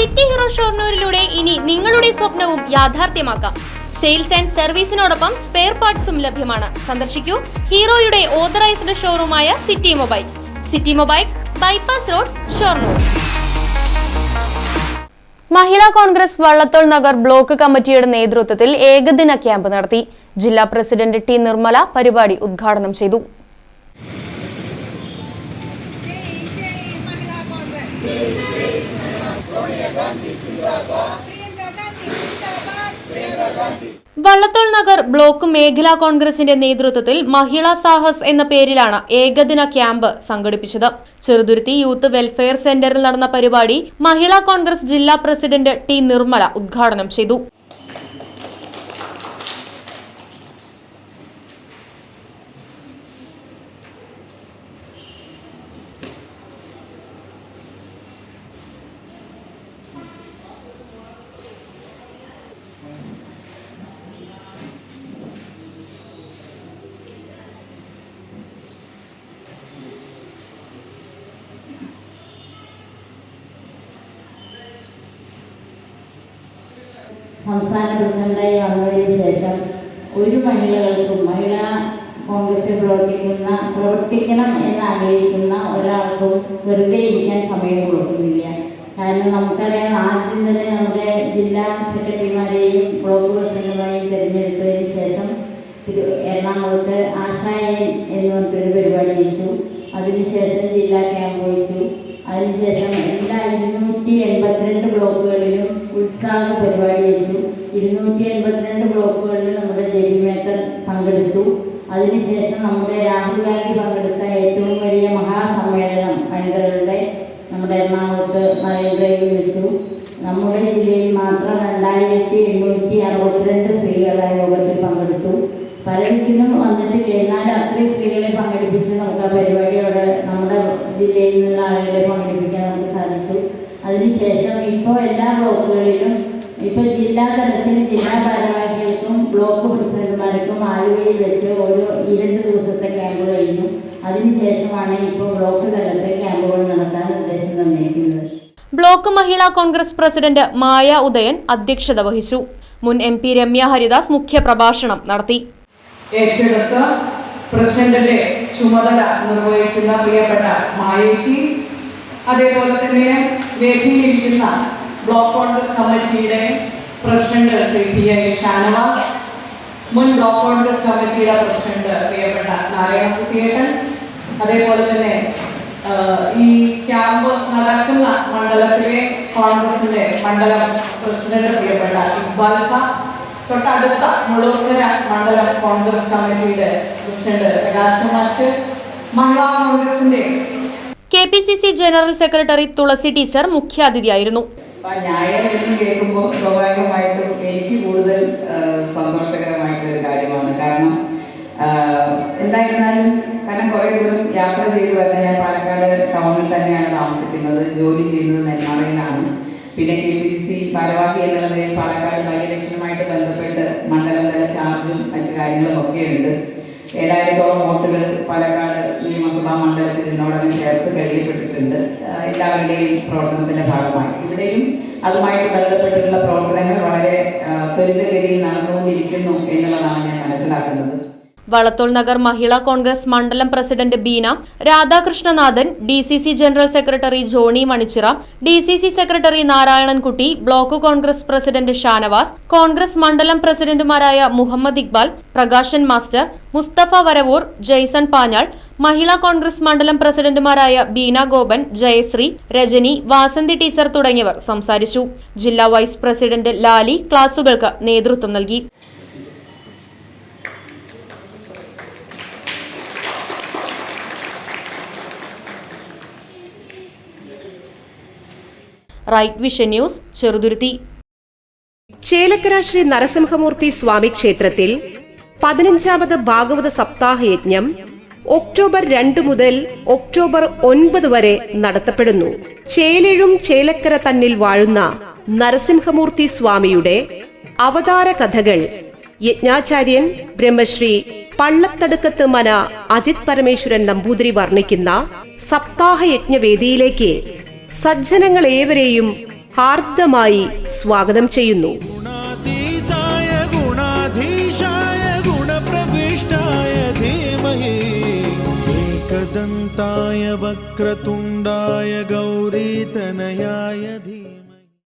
City hero ഷോർണൂരിലൂടെ ഇനി നിങ്ങളുടെ സ്വപ്നവും യാഥാർത്ഥ്യമാക്കാം. സെയിൽസ് ആൻഡ് സർവീസിനോടൊപ്പം സ്പെയർ പാർട്സും ലഭ്യമാണ്. സന്ദർശിക്കൂ ഹീറോയുടെ authorised ഷോറൂമായ city mobiles. City mobiles bypass road Shoranur. Mahila Congress Vallathol Nagar block കമ്മിറ്റിയുടെ നേതൃത്വത്തിൽ ഏകദിന ക്യാമ്പ് നടത്തി. ജില്ലാ പ്രസിഡന്റ് ടി നിർമ്മല പരിപാടി ഉദ്ഘാടനം ചെയ്തു. വള്ളത്തോൾ നഗർ ബ്ലോക്ക് മേഖലാ കോൺഗ്രസിന്റെ നേതൃത്വത്തിൽ മഹിളാ സാഹസ് എന്ന പേരിലാണ് ഏകദിന ക്യാമ്പ് സംഘടിപ്പിച്ചത്. ചെറുതുരുത്തി യൂത്ത് വെൽഫെയർ സെന്ററിൽ നടന്ന പരിപാടി മഹിളാ കോൺഗ്രസ് ജില്ലാ പ്രസിഡന്റ് ടി നിർമ്മല ഉദ്ഘാടനം ചെയ്തു. സംസ്ഥാന പ്രസിഡന്റായി വന്നതിന് ശേഷം ഒരു മഹിളകൾക്കും മഹിളാ കോൺഗ്രസ് പ്രവർത്തിക്കുന്ന പ്രവർത്തിക്കണം എന്ന് ആഗ്രഹിക്കുന്ന ഒരാൾക്കും വെറുതെ ഇരിക്കാൻ സമയം കൊടുക്കുന്നില്ല. കാരണം നമുക്കറിയാം ആദ്യം തന്നെ നമ്മുടെ ജില്ലാ സെക്രട്ടറിമാരെയും ബ്ലോക്ക് പ്രസിഡന്റുമാരെയും തിരഞ്ഞെടുത്തതിന് ശേഷം എറണാകുളത്ത് ആശായൻ എന്ന് പറഞ്ഞിട്ടൊരു പരിപാടി വെച്ചു. അതിനുശേഷം ജില്ലാ ക്യാമ്പ് വെച്ചു. അതിനുശേഷം എല്ലാ ഇരുന്നൂറ്റി എൺപത്തിരണ്ട് ബ്ലോക്കുകളിലും ഉത്സാഹ പരിപാടി വെച്ചു ഇരുന്നൂറ്റി എൺപത്തിരണ്ട് ബ്ലോക്കുകളിൽ നമ്മുടെ ജെലിമേറ്റർ പങ്കെടുത്തു. അതിനുശേഷം നമ്മുടെ രാഹുൽ ഗാന്ധി പങ്കെടുത്ത ഏറ്റവും വലിയ മഹാസമ്മേളനം വനിതകളുടെ നമ്മുടെ എറണാകുളത്ത് മറൈൻ വെച്ചു. നമ്മുടെ ജില്ലയിൽ മാത്രം രണ്ടായിരത്തി എണ്ണൂറ്റി അറുപത്തിരണ്ട് സ്ത്രീകൾ യോഗത്തിൽ പങ്കെടുത്തു. പല ദിക്കിലും വന്നിട്ടില്ല? എന്നാലും അത്രയും സ്ത്രീകളെ പങ്കെടുപ്പിച്ച് നമുക്ക് ആ പരിപാടിയോട് നമ്മുടെ ജില്ലയിൽ നിന്നുള്ള ആളുകളെ സാധിച്ചു അതിനുശേഷം ഇപ്പോൾ എല്ലാ ബ്ലോക്കുകളിലും ഇപ്പോൾ ജില്ലാ തലത്തിൽ ജില്ലാ ഭാരവാഹികൾക്കും ബ്ലോക്ക് പ്രസിഡന്റുമാർക്കും ആലുവയിൽ വെച്ച് ഒരു ഈ രണ്ട് ദിവസത്തെ ക്യാമ്പ് കഴിഞ്ഞു. അതിനുശേഷമാണ് ഇപ്പോൾ ബ്ലോക്ക് തലത്തിൽ ക്യാമ്പുകൾ നടത്താൻ നിർദ്ദേശം തന്നിരിക്കുന്നത്. ബ്ലോക്ക് മഹിളാ കോൺഗ്രസ് പ്രസിഡന്റ് മായ ഉദയൻ അധ്യക്ഷത വഹിച്ചു. മുൻ എം പി രമ്യ ഹരിദാസ് മുഖ്യപ്രഭാഷണം നടത്തി. ഏറ്റെടുത്ത പ്രസിഡന്റിന്റെ ചുമതല നിർവഹിക്കുന്ന പ്രിയപ്പെട്ട മായേശി അതേപോലെ തന്നെ വേദിയിലിരിക്കുന്ന ബ്ലോക്ക് കോൺഗ്രസ് കമ്മിറ്റിയുടെ president Shri P I Shanavas മുൻ ബ്ലോക്ക് കോൺഗ്രസ് കമ്മിറ്റിയുടെ പ്രസിഡന്റ് പ്രിയപ്പെട്ട നാരായണകുട്ടിയേട്ടൻ അതേപോലെ തന്നെ ഈ ക്യാമ്പ് നടക്കുന്ന മണ്ഡലത്തിലെ കോൺഗ്രസിന്റെ മണ്ഡലം പ്രസിഡന്റ് പ്രിയപ്പെട്ട ഇക്ബാൽ തൊട്ടടുത്ത മുളൂർക്കര മണ്ഡലം കോൺഗ്രസ് കമ്മിറ്റിയുടെ പ്രസിഡന്റ് പ്രകാശ് മാഷ് മഹിളാ കോൺഗ്രസിന്റെ K P C C general secretary Thulasi teacher മുഖ്യാതിഥിയായിരുന്നു. കേൾക്കുമ്പോൾ സ്വാഭാവികമായിട്ടും എനിക്ക് കൂടുതൽ സന്തോഷകരമായിട്ടുള്ള കാര്യമാണ്. കാരണം എന്തായിരുന്നാലും കാരണം കുറേ ദൂരം യാത്ര ചെയ്തു ഞാൻ പാലക്കാട് ടൗണിൽ തന്നെയാണ് താമസിക്കുന്നത് ജോലി ചെയ്യുന്നത് നെന്മാറയിലാണ് പിന്നെ കെ പി സി ഭാരവാഹി എന്നുള്ള നിലയിൽ പാലക്കാട് ബൈ ഇലക്ഷനുമായിട്ട് ബന്ധപ്പെട്ട് മണ്ഡലം തല ചാർജും മറ്റു കാര്യങ്ങളും ഒക്കെ ഉണ്ട് ഏഴായിരത്തോളം വോട്ടുകൾ പാലക്കാട് നിയമസഭാ മണ്ഡലത്തിൽ ഇതിനോടകം ചേർത്ത് കഴിയപ്പെട്ടിട്ടുണ്ട് എല്ലാവരുടെയും പ്രവർത്തനത്തിന്റെ ഭാഗമായി. ഇവിടെയും അതുമായി ബന്ധപ്പെട്ടിട്ടുള്ള പ്രവർത്തനങ്ങൾ വളരെ ആ, വളത്തോൾ നഗർ മഹിളാ കോൺഗ്രസ് മണ്ഡലം president Beena Radhakrishnanathan D general secretary Johny Manichira D secretary Narayanankutty block Congress president Shanavas Congress മണ്ഡലം പ്രസിഡന്റുമാരായ മുഹമ്മദ് ഇക്ബാൽ പ്രകാശൻ മാസ്റ്റർ മുസ്തഫ വരവൂർ ജയ്സൺ പാഞ്ഞാൾ മഹിളാ കോൺഗ്രസ് മണ്ഡലം പ്രസിഡന്റുമാരായ ബീന ഗോപൻ ജയശ്രീ രജനി വാസന്തി ടീച്ചർ തുടങ്ങിയവർ സംസാരിച്ചു. ജില്ലാ വൈസ് പ്രസിഡന്റ് ലാലി ക്ലാസുകൾക്ക് നേതൃത്വം നൽകി. Right vision news Cheruthuruthy. Chelakkara Shri Narasimhamurthy Swami ക്ഷേത്രത്തിൽ പതിനഞ്ചാമത് ഭാഗവത സപ്താഹ യജ്ഞം ഒക്ടോബർ രണ്ട് മുതൽ ഒക്ടോബർ ഒൻപത് വരെ നടത്തപ്പെടുന്നു. ചേലഴും ചേലക്കര തന്നിൽ വാഴുന്ന നരസിംഹമൂർത്തി സ്വാമിയുടെ അവതാര കഥകൾ യജ്ഞാചാര്യൻ ബ്രഹ്മശ്രീ പള്ളത്തടുക്കത്ത് മന അജിത് പരമേശ്വരൻ നമ്പൂതിരി വർണിക്കുന്ന സപ്താഹ യജ്ഞവേദിയിലേക്ക് സജ്ജനങ്ങൾ ഏവരെയും ഹാർദ്ദമായി സ്വാഗതം ചെയ്യുന്നു. വക്രതുണ്ടായ ഗൗരീതനയായ